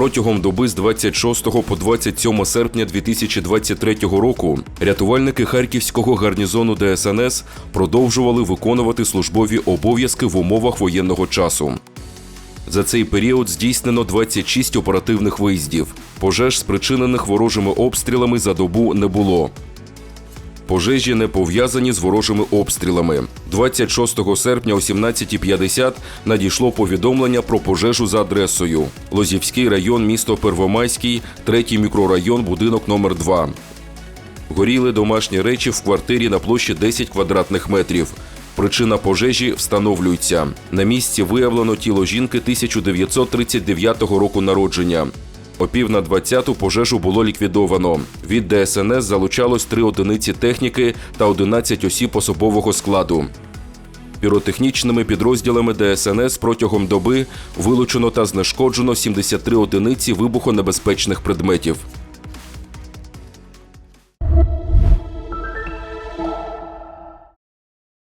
Протягом доби з 26 по 27 серпня 2023 року рятувальники харківського гарнізону ДСНС продовжували виконувати службові обов'язки в умовах воєнного часу. За цей період здійснено 26 оперативних виїздів. Пожеж, спричинених ворожими обстрілами, за добу не було. Пожежі не пов'язані з ворожими обстрілами. 26 серпня о 17.50 надійшло повідомлення про пожежу за адресою Лозівський район, місто Первомайський, третій мікрорайон, будинок номер 2 Горіли домашні речі в квартирі на площі 10 квадратних метрів. Причина пожежі встановлюється. На місці виявлено тіло жінки 1939 року народження. О пів на 20-ту пожежу було ліквідовано. Від ДСНС залучалось три одиниці техніки та 11 осіб особового складу. Піротехнічними підрозділами ДСНС протягом доби вилучено та знешкоджено 73 одиниці вибухонебезпечних предметів.